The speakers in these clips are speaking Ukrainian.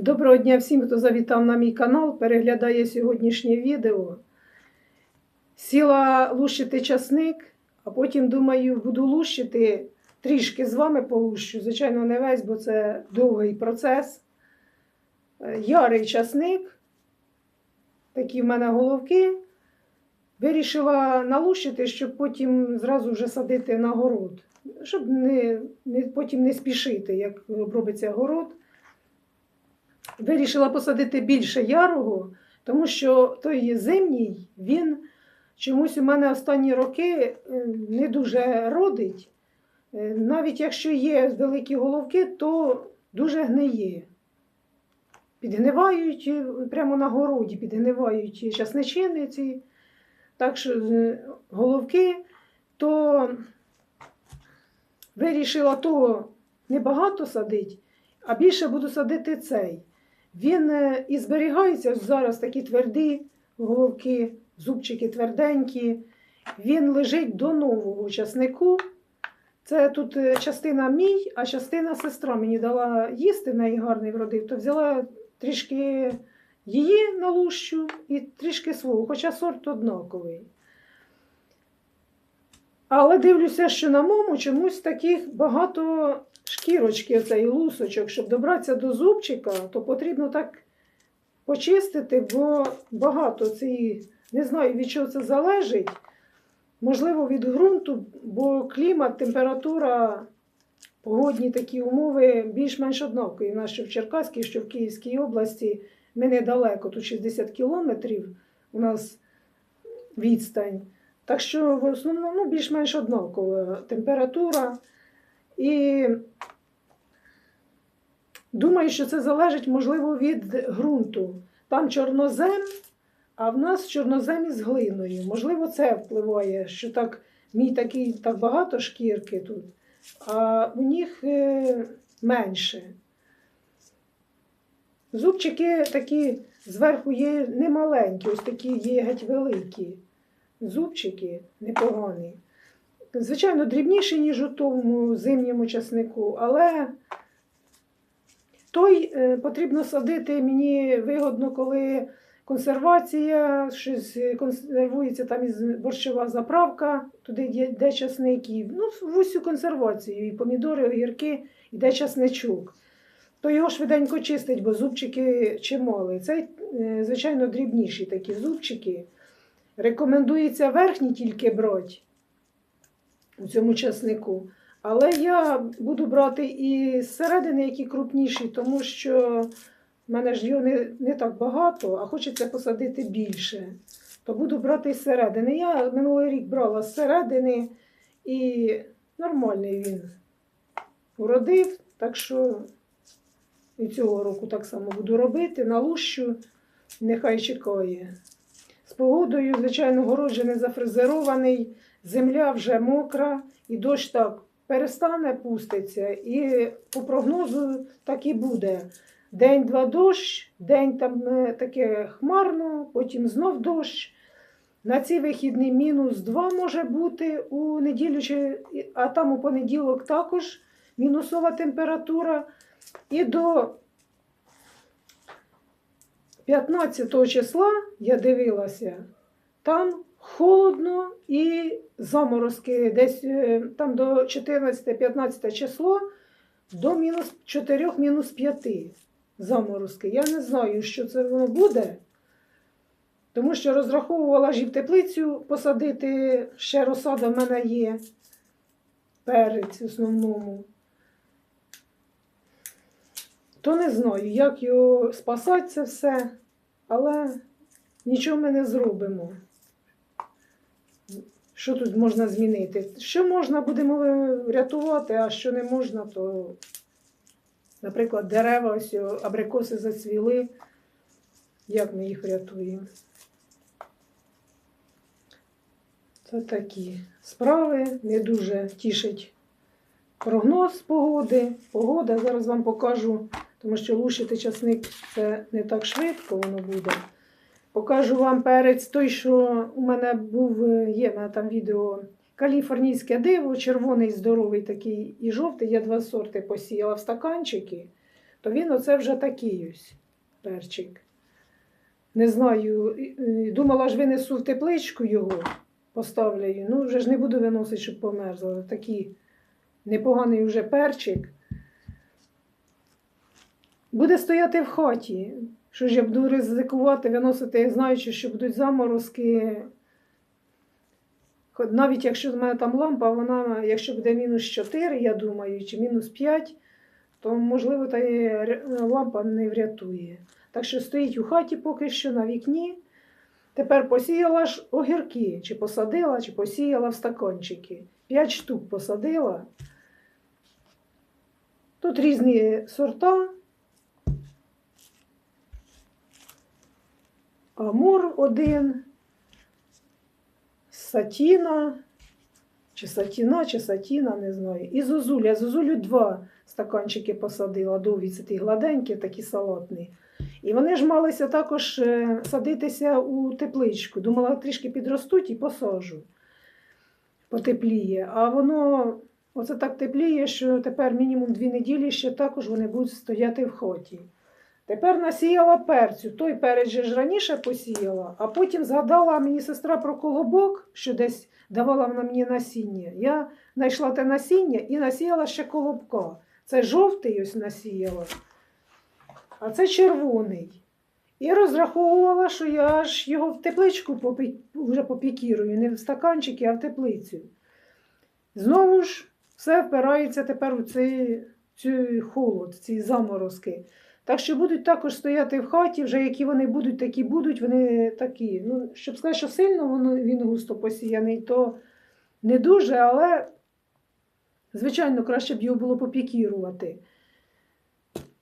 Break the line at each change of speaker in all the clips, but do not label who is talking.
Доброго дня всім, хто завітав на мій канал, переглядає сьогоднішнє відео. Сіла лущити часник, а потім думаю, буду лущити трішки з вами полущу. Звичайно, не весь, бо це довгий процес. Е, Ярий часник, такі в мене головки. Вирішила налущити, щоб потім зразу вже садити на город. Щоб не, не, потім не спішити, як робиться город. Вирішила посадити більше ярого, тому що той зимній, він чомусь у мене останні роки е, не дуже родить. Е, Навіть якщо є великі головки, то дуже гниє. Підгнивають е, прямо на городі, підгнивають часничини ці. Так що головки, то вирішила того небагато садити, а більше буду садити цей. Він е, і зберігається зараз такі тверді головки, зубчики тверденькі. Він лежить до нового часнику. Це тут е, частина мій, а частина сестра мені дала їсти, в неї гарний вродив, то взяла трішки її на лущу і трішки свого, хоча сорт однаковий. Але дивлюся, що на моєму чомусь таких багато шкірочки, оцей лусочок, щоб добратися до зубчика, то потрібно так почистити, бо багато цієї, не знаю від чого це залежить. Можливо, від ґрунту, бо клімат, температура, погодні такі умови більш-менш однакові. У нас що в Черкаській, що в Київській області. Ми недалеко, тут 60 кілометрів у нас відстань. Так що в основному ну, більш-менш однакова температура. І думаю, що це залежить, можливо, від ґрунту. Там чорнозем, а в нас чорнозем із глиною. Можливо, це впливає, що так, мій такий так багато шкірки тут, а у них е, менше. Зубчики такі зверху є немаленькі, ось такі є геть великі. Зубчики непогані. Звичайно, дрібніші, ніж у тому зимньому часнику, але той е, потрібно садити мені вигодно, коли консервація, щось консервується там із борщова заправка, туди йде- йде часник, і, ну, в усю консервацію, і помідори, огірки, йде часничок. То його швиденько чистить, бо зубчики чимали. Це, е, звичайно, дрібніші такі зубчики. Рекомендується верхні тільки брати у цьому часнику. Але я буду брати і зсередини, які крупніші, тому що в мене ж його не, не так багато, а хочеться посадити більше. То буду брати з середини. Я минулий рік брала з середини і нормальний він уродив, так що і цього року так само буду робити, налущу, нехай чекає. Погодою, звичайно, город не зафрезерований, земля вже мокра, і дощ так перестане пуститься. І по прогнозу так і буде. День-два дощ, день там е, таке хмарно, потім знов дощ. На ці вихідні мінус 2 може бути у неділю, чи- а там у понеділок також мінусова температура. І до 15 числа я дивилася, там холодно і заморозки. Десь е, там до 14-15 число до мінус 4, мінус 5 заморозки. Я не знаю, що це воно буде. Тому що розраховувала ж і в теплицю посадити, ще розсада в мене є, перець основному. То не знаю, як його спасати це все, але нічого ми не зробимо. Що тут можна змінити? Що можна, будемо рятувати, а що не можна, то, наприклад, дерева, ось абрикоси зацвіли. Як ми їх врятуємо? Це такі справи, не дуже тішить прогноз погоди. Погода, зараз вам покажу, тому що лущити часник це не так швидко воно буде. Покажу вам перець той, що у мене був, е, є в мене там відео каліфорнійське диво, червоний, здоровий такий і жовтий. Я два сорти посіяла в стаканчики. то він оце вже такий ось перчик. Не знаю, думала ж винесу в тепличку його, поставлю. Ну, вже ж не буду виносити, щоб померзло. Такий непоганий вже перчик. Буде стояти в хаті. Що ж я буду ризикувати, виносити, знаючи, що будуть заморозки. Навіть якщо в мене там лампа, вона, якщо буде мінус 4, я думаю, чи мінус 5, то можливо та лампа не врятує. Так що стоїть у хаті поки що на вікні. Тепер посіяла ж огірки, чи посадила, чи посіяла в стаканчики. 5 штук посадила. Тут різні сорта. Амур один, Сатіна, чи Сатіна, чи Сатіна, не знаю. І Зозуля. Зозулю два стаканчики посадила, довгі, це ті гладенькі, такі салатні. І вони ж малися також е, садитися у тепличку. Думала, трішки підростуть і посажу. Потепліє. А воно оце так тепліє, що тепер мінімум дві неділі ще також вони будуть стояти в хаті. Тепер насіяла перцю. Той перець же ж раніше посіяла, а потім згадала мені сестра про колобок, що десь давала вона мені насіння. Я знайшла те насіння і насіяла ще колобка. Це жовтий ось насіяла, а це червоний. І розраховувала, що я ж його в тепличку вже попікірую, не в стаканчики, а в теплицю. Знову ж все впирається тепер у цей, цей холод, ці заморозки. Так що будуть також стояти в хаті, вже які вони будуть, такі будуть, вони такі. Ну, щоб сказати, що сильно воно, він густо посіяний, то не дуже, але, звичайно, краще б його було попікірувати.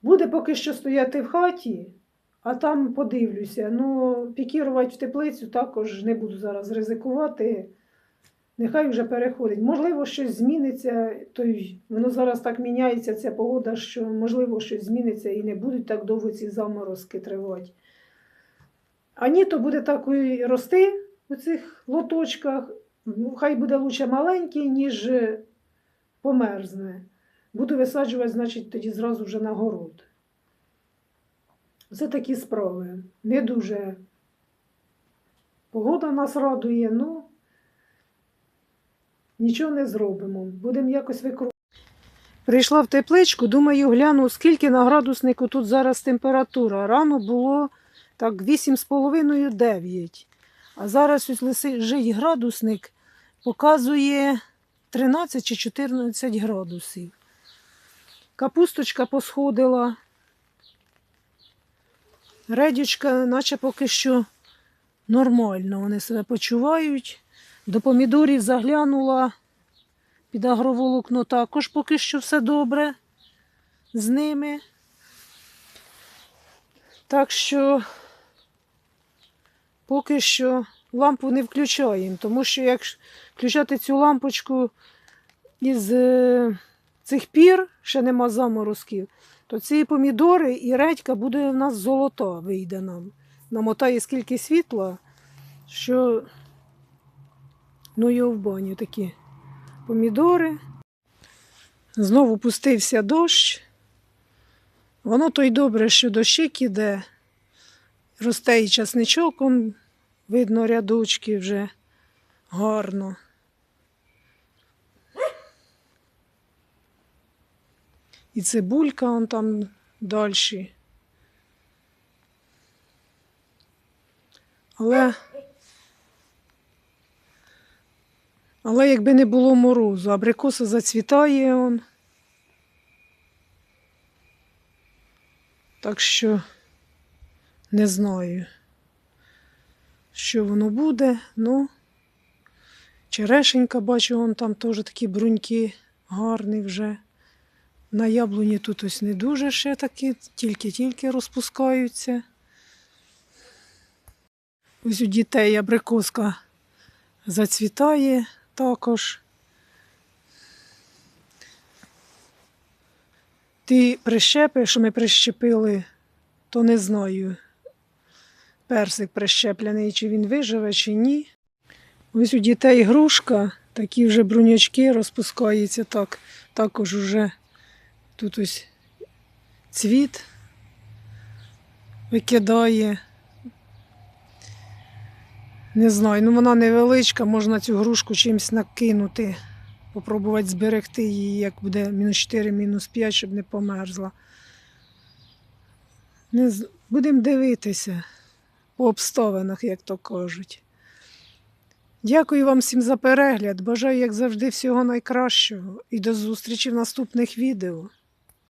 Буде поки що стояти в хаті, а там подивлюся. Ну, пікірувати в теплицю також не буду зараз ризикувати. Нехай вже переходить. Можливо, щось зміниться, то й воно зараз так міняється, ця погода, що можливо щось зміниться і не будуть так довго ці заморозки тривати. А ні, то буде так і рости у цих лоточках. Ну, Хай буде лучше маленький, ніж е, померзне. Буду висаджувати, значить, тоді зразу вже на город. Це такі справи. Не дуже погода нас радує, ну. Нічого не зробимо. Будемо якось викручувати. Прийшла в тепличку, думаю, гляну, скільки на градуснику тут зараз температура. Рано було так 8,5-9. А зараз ось лежить градусник, показує 13 чи 14 градусів. Капусточка посходила. Редючка, наче поки що нормально, вони себе почувають. До помідорів заглянула під агроволокно також поки що все добре з ними. Так що поки що лампу не включаємо, тому що як включати цю лампочку із е, цих пір, ще нема заморозків, то ці помідори і редька буде в нас золота, вийде нам. Намотає скільки світла, що Ну, його в баню такі помідори. Знову пустився дощ. Воно то й добре, що дощик іде. Росте і часничок, он, видно, рядочки вже гарно. І цибулька он там далі. Але Але якби не було морозу, абрикоса зацвітає он. Так що не знаю, що воно буде. Ну, черешенька, бачу, вон там теж такі бруньки гарні вже. На яблуні тут ось не дуже ще такі, тільки-тільки розпускаються. Ось у дітей абрикоска зацвітає також. Ті прищепи, що ми прищепили, то не знаю. Персик прищеплений, чи він виживе, чи ні. Ось у дітей грушка, такі вже брунячки розпускаються так. Також уже тут ось цвіт викидає. Не знаю, ну вона невеличка, можна цю грушку чимось накинути, попробувати зберегти її, як буде мінус 4, мінус 5, щоб не померзла. Не з... Будемо дивитися по обставинах, як то кажуть. Дякую вам всім за перегляд. Бажаю, як завжди, всього найкращого і до зустрічі в наступних відео.